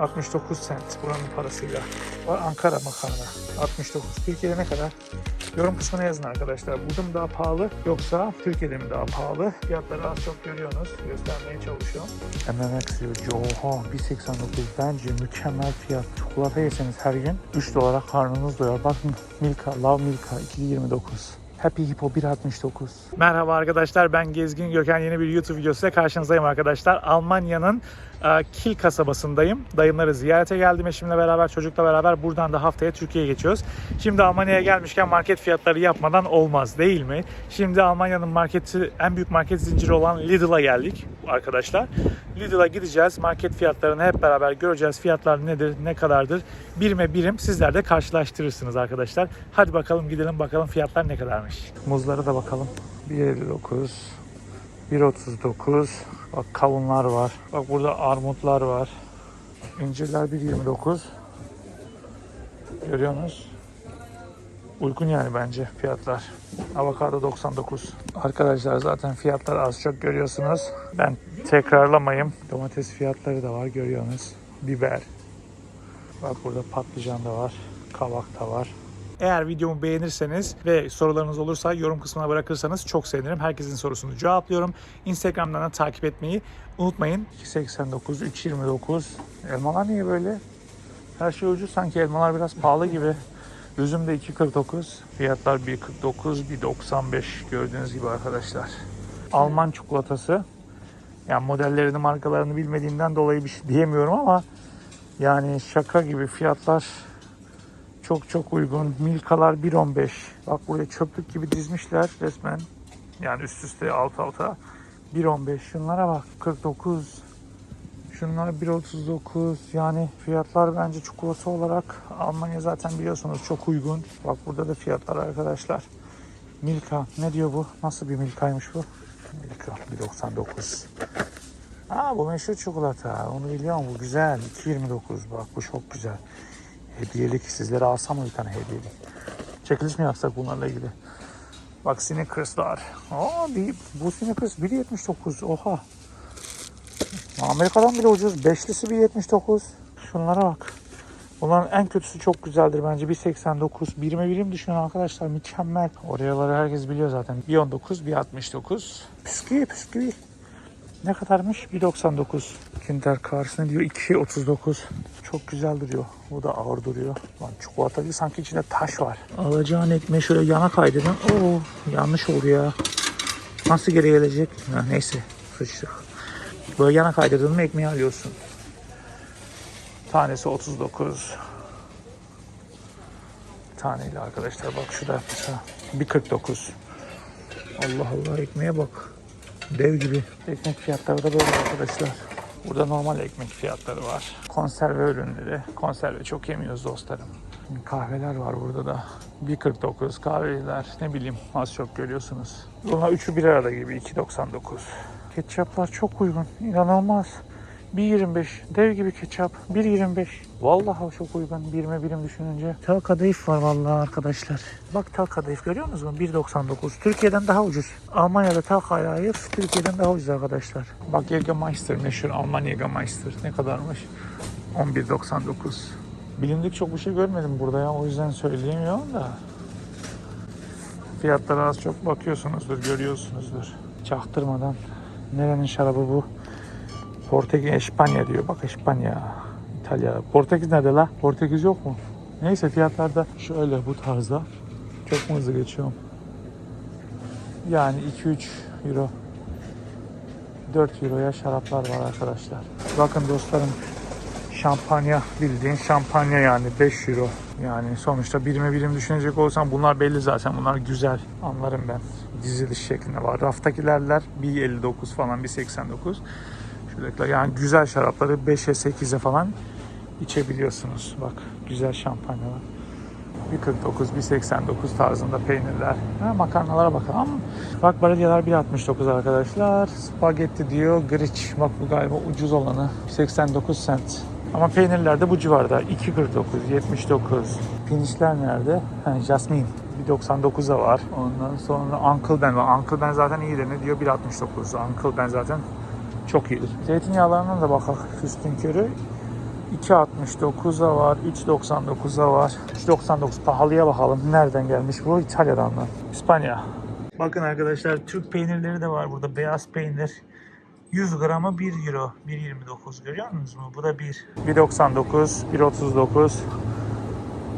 69 cent buranın parasıyla. Var Ankara makarna 69. Türkiye'de ne kadar? Yorum kısmına yazın arkadaşlar. Burada mı daha pahalı yoksa Türkiye'de mi daha pahalı? Fiyatları az çok görüyorsunuz. Göstermeye çalışıyorum. MMX diyor. Oha 1.89 bence mükemmel fiyat. Çikolata yeseniz her gün 3 dolara karnınız doyar. Bak Milka, Love Milka 2.29. Happy Hippo 1.69. Merhaba arkadaşlar ben Gezgin Gökhan yeni bir YouTube videosuyla karşınızdayım arkadaşlar. Almanya'nın e, kasabasındayım. Dayımları ziyarete geldim eşimle beraber çocukla beraber buradan da haftaya Türkiye'ye geçiyoruz. Şimdi Almanya'ya gelmişken market fiyatları yapmadan olmaz değil mi? Şimdi Almanya'nın marketi en büyük market zinciri olan Lidl'a geldik arkadaşlar. Lidl'a gideceğiz. Market fiyatlarını hep beraber göreceğiz. Fiyatlar nedir, ne kadardır? Birime birim sizler de karşılaştırırsınız arkadaşlar. Hadi bakalım gidelim bakalım fiyatlar ne kadarmış. Muzlara da bakalım. 1.59 1.39 Bak kavunlar var. Bak burada armutlar var. İncirler 1.29 Görüyorsunuz. Uygun yani bence fiyatlar. Avokado 99. Arkadaşlar zaten fiyatlar az çok görüyorsunuz. Ben tekrarlamayayım. Domates fiyatları da var görüyorsunuz. Biber. Bak burada patlıcan da var. Kavak da var. Eğer videomu beğenirseniz ve sorularınız olursa yorum kısmına bırakırsanız çok sevinirim. Herkesin sorusunu cevaplıyorum. Instagram'dan da takip etmeyi unutmayın. 2.89, 3.29. Elmalar niye böyle? Her şey ucuz sanki elmalar biraz pahalı gibi. Üzüm de 2.49. Fiyatlar 1.49, 1.95 gördüğünüz gibi arkadaşlar. Alman çikolatası. Yani modellerini, markalarını bilmediğimden dolayı bir şey diyemiyorum ama yani şaka gibi fiyatlar çok çok uygun. Milkalar 1.15. Bak buraya çöplük gibi dizmişler resmen. Yani üst üste alt alta. 1.15. Şunlara bak. 49. Şunlar 1.39. Yani fiyatlar bence çikolata olarak Almanya zaten biliyorsunuz çok uygun. Bak burada da fiyatlar arkadaşlar. Milka. Ne diyor bu? Nasıl bir Milka'ymış bu? Milka 1.99. Aa bu meşhur çikolata. Onu biliyorum bu güzel. 2.29 bak bu çok güzel. Hediyelik sizlere alsam mı bir tane hediyelik? Çekiliş mi yapsak bunlarla ilgili? Bak Snickers'lar. Aa bir, bu Snickers 1.79. Oha. Amerika'dan bile ucuz. Beşlisi 1.79. Şunlara bak. Bunların en kötüsü çok güzeldir bence. 1.89. Birime birim düşünün arkadaşlar. Mükemmel. Oraları herkes biliyor zaten. 1.19, 1.69. Püsküvi, püsküvi. Ne kadarmış? 1.99. Kinder Cars ne diyor? 2.39. Çok güzel duruyor. Bu da ağır duruyor. Lan çikolata değil sanki içinde taş var. Alacağın ekmeği şöyle yana kaydırın. Oo yanlış oldu ya. Nasıl geri gelecek? Ha, neyse sıçtık. Yana kaydırdın mı ekmeği alıyorsun. Tanesi 39. Taneyle arkadaşlar bak şurada mesela 1.49. Allah Allah ekmeğe bak. Dev gibi. Ekmek fiyatları da böyle arkadaşlar. Burada normal ekmek fiyatları var. Konserve ürünleri. Konserve çok yemiyoruz dostlarım. Kahveler var burada da. 1.49 kahveler ne bileyim az çok görüyorsunuz. Bunlar üçü bir arada gibi 2.99. Ketçaplar çok uygun. İnanılmaz. 1.25 dev gibi ketçap 1.25 Vallahi çok uygun birime birim düşününce. Tel kadayıf var vallahi arkadaşlar. Bak tel kadayıf görüyor musunuz 1.99 Türkiye'den daha ucuz. Almanya'da tel kadayıf Türkiye'den daha ucuz arkadaşlar. Bak Jägermeister meşhur Alman Jägermeister ne kadarmış? 11.99 Bilindik çok bir şey görmedim burada ya o yüzden söyleyemiyorum da. Fiyatlara az çok bakıyorsunuzdur görüyorsunuzdur. Çaktırmadan Nerenin şarabı bu Portekiz, İspanya diyor. Bak İspanya, İtalya. Portekiz nerede la? Portekiz yok mu? Neyse fiyatlar da şöyle bu tarzda. Çok mu hızlı geçiyorum? Yani 2-3 euro. 4 euroya şaraplar var arkadaşlar. Bakın dostlarım şampanya bildiğin şampanya yani 5 euro. Yani sonuçta birime birim düşünecek olsam bunlar belli zaten. Bunlar güzel. Anlarım ben. Diziliş şeklinde var. Raftakilerler 1.59 falan 1.89. Şuradakiler yani güzel şarapları 5'e 8'e falan içebiliyorsunuz. Bak güzel şampanyalar. 1.49, 1.89 tarzında peynirler. Ha, makarnalara bakalım. Bak baradyalar 1.69 arkadaşlar. Spagetti diyor. Griç. Bak bu galiba ucuz olanı. 89 cent. Ama peynirler de bu civarda. 2.49, 79. Pirinçler nerede? Ha, Jasmine. 1.99'a var. Ondan sonra Uncle Ben var. Uncle Ben zaten iyidir. Ne diyor? 1.69. Uncle Ben zaten çok iyidir. Zeytinyağlarına da bakalım üstün körü. 2.69'a var, 3.99'a var. 3.99 pahalıya bakalım. Nereden gelmiş bu? İtalya'dan mı? İspanya. Bakın arkadaşlar Türk peynirleri de var burada. Beyaz peynir. 100 gramı 1 euro. 1.29 görüyor musunuz mu? Bu da 1. 1.99, 1.39.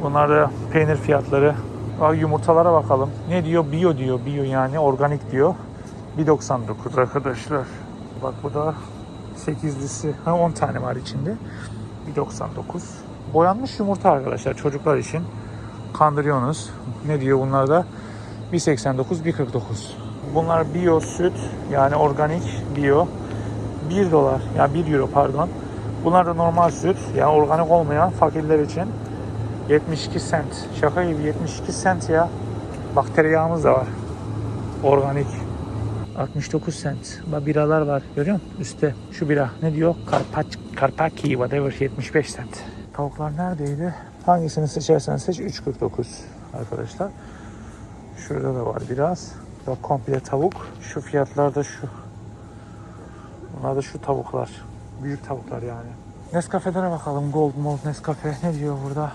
Bunlar da peynir fiyatları. Bak yumurtalara bakalım. Ne diyor? Bio diyor. Bio yani organik diyor. 1.99 arkadaşlar. Bak bu da 8'lisi. Ha 10 tane var içinde. 1.99. Boyanmış yumurta arkadaşlar çocuklar için. Kandırıyorsunuz. Ne diyor bunlar da? 1.89, 1.49. Bunlar bio süt yani organik bio. 1 dolar yani 1 euro pardon. Bunlar da normal süt yani organik olmayan fakirler için 72 sent. Şaka gibi 72 sent ya. Bak tereyağımız da var. Organik. 69 sent. Bak biralar var. Görüyor musun? Üstte. Şu bira. Ne diyor? Karpac, Karpaki whatever 75 sent. Tavuklar neredeydi? Hangisini seçersen seç 3.49 arkadaşlar. Şurada da var biraz. Bak komple tavuk. Şu fiyatlar da şu. Bunlar da şu tavuklar. Büyük tavuklar yani. Nescafe'lere bakalım. Gold Malt Nescafe. Ne diyor burada?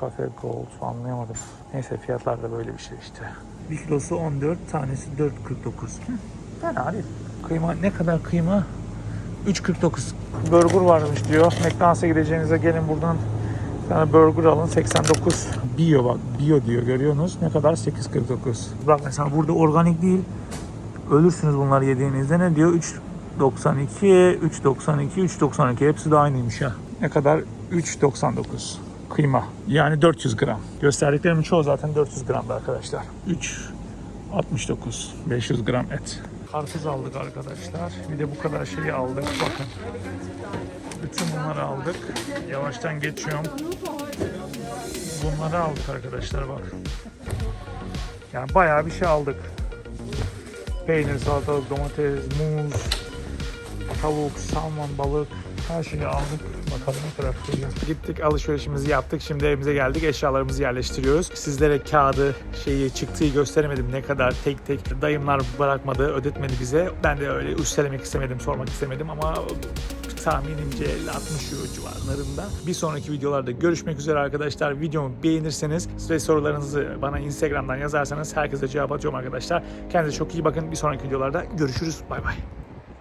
Cafe Gold anlayamadım. Neyse fiyatlar da böyle bir şey işte. Bir kilosu 14, tanesi 4.49. Hı, Fena değil. Kıyma ne kadar kıyma? 3.49. Burger varmış diyor. McDonald's'a gideceğinize gelin buradan bir burger alın 89. Bio bak bio diyor görüyorsunuz. Ne kadar 8.49. Bak mesela burada organik değil. Ölürsünüz bunları yediğinizde ne diyor? 3.92, 3.92, 3.92 hepsi de aynıymış ya. Ne kadar? 3.99 kıyma. Yani 400 gram. Gösterdiklerimin çoğu zaten 400 gramdı arkadaşlar. 3.69 500 gram et. Karpuz aldık arkadaşlar. Bir de bu kadar şeyi aldık. Bakın. Bütün bunları aldık. Yavaştan geçiyorum. Bunları aldık arkadaşlar bak. Yani bayağı bir şey aldık. Peynir, salatalık, domates, muz, tavuk, salmon, balık her şeyi aldık. Bakalım ne kadar tutacak. Gittik alışverişimizi yaptık. Şimdi evimize geldik. Eşyalarımızı yerleştiriyoruz. Sizlere kağıdı şeyi çıktığı gösteremedim. Ne kadar tek tek dayımlar bırakmadı, ödetmedi bize. Ben de öyle üstelemek istemedim, sormak istemedim ama tahminimce 50-60 euro civarlarında. Bir sonraki videolarda görüşmek üzere arkadaşlar. Videomu beğenirseniz ve sorularınızı bana Instagram'dan yazarsanız herkese cevap atıyorum arkadaşlar. Kendinize çok iyi bakın. Bir sonraki videolarda görüşürüz. Bay bay.